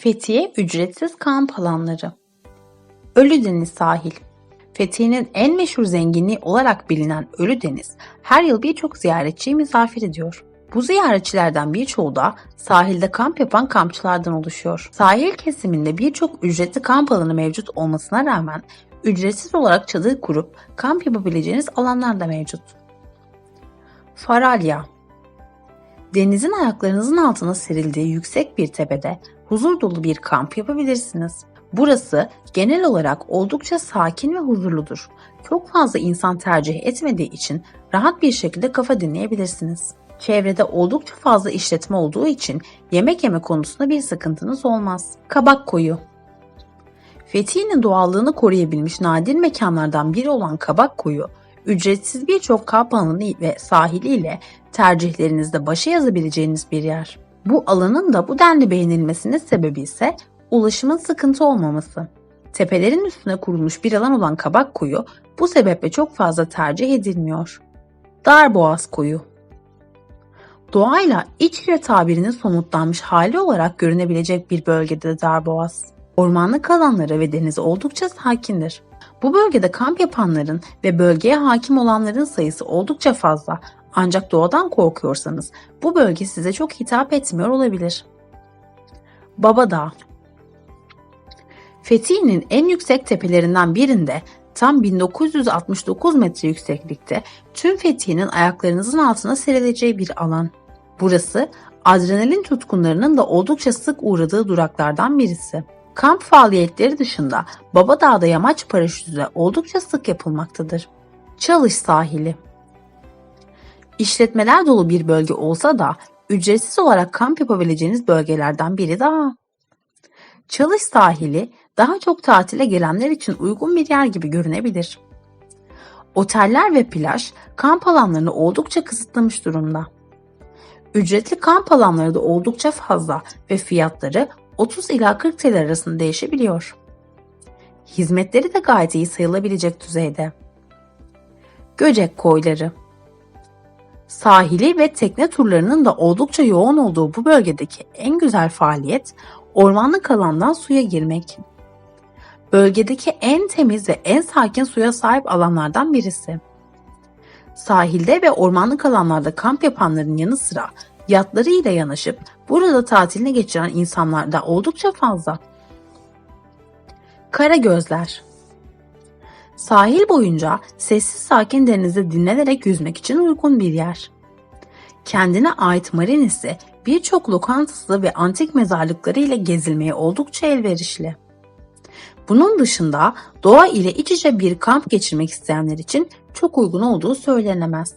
Fethiye ücretsiz kamp alanları. Ölüdeniz sahil. Fethiye'nin en meşhur zenginliği olarak bilinen Ölüdeniz her yıl birçok ziyaretçiyi misafir ediyor. Bu ziyaretçilerden birçoğu da sahilde kamp yapan kampçılardan oluşuyor. Sahil kesiminde birçok ücretli kamp alanı mevcut olmasına rağmen ücretsiz olarak çadır kurup kamp yapabileceğiniz alanlar da mevcut. Faralya Denizin ayaklarınızın altına serildiği yüksek bir tepede huzur dolu bir kamp yapabilirsiniz. Burası genel olarak oldukça sakin ve huzurludur. Çok fazla insan tercih etmediği için rahat bir şekilde kafa dinleyebilirsiniz. Çevrede oldukça fazla işletme olduğu için yemek yeme konusunda bir sıkıntınız olmaz. Kabak Koyu Fethiye'nin doğallığını koruyabilmiş nadir mekanlardan biri olan Kabak Koyu, ücretsiz birçok kamp alanı ve sahiliyle tercihlerinizde başa yazabileceğiniz bir yer. Bu alanın da bu denli beğenilmesinin sebebi ise ulaşımın sıkıntı olmaması. Tepelerin üstüne kurulmuş bir alan olan Kabak Koyu bu sebeple çok fazla tercih edilmiyor. Darboğaz Koyu Doğayla iç içe tabirinin somutlanmış hali olarak görünebilecek bir bölgede Darboğaz. Ormanlık alanları ve denizi oldukça sakindir. Bu bölgede kamp yapanların ve bölgeye hakim olanların sayısı oldukça fazla. Ancak doğadan korkuyorsanız bu bölge size çok hitap etmiyor olabilir. Babadağ Fethiye'nin en yüksek tepelerinden birinde tam 1969 metre yükseklikte tüm Fethiye'nin ayaklarınızın altına serileceği bir alan. Burası adrenalin tutkunlarının da oldukça sık uğradığı duraklardan birisi. Kamp faaliyetleri dışında Babadağ'da yamaç paraşütü de oldukça sık yapılmaktadır. Çalış sahili İşletmeler dolu bir bölge olsa da ücretsiz olarak kamp yapabileceğiniz bölgelerden biri daha. Çalış sahili daha çok tatile gelenler için uygun bir yer gibi görünebilir. Oteller ve plaj kamp alanlarını oldukça kısıtlamış durumda. Ücretli kamp alanları da oldukça fazla ve fiyatları 30 ila 40 TL arasında değişebiliyor. Hizmetleri de gayet iyi sayılabilecek düzeyde. Göcek koyları Sahili ve tekne turlarının da oldukça yoğun olduğu bu bölgedeki en güzel faaliyet ormanlık alandan suya girmek. Bölgedeki en temiz ve en sakin suya sahip alanlardan birisi. Sahilde ve ormanlık alanlarda kamp yapanların yanı sıra yatları ile yanaşıp burada tatilini geçiren insanlar da oldukça fazla. Kara Gözler Sahil boyunca sessiz sakin denizde dinlenerek yüzmek için uygun bir yer. Kendine ait marinesi birçok lokantası ve antik mezarlıkları ile gezilmeye oldukça elverişli. Bunun dışında doğa ile iç içe bir kamp geçirmek isteyenler için çok uygun olduğu söylenemez.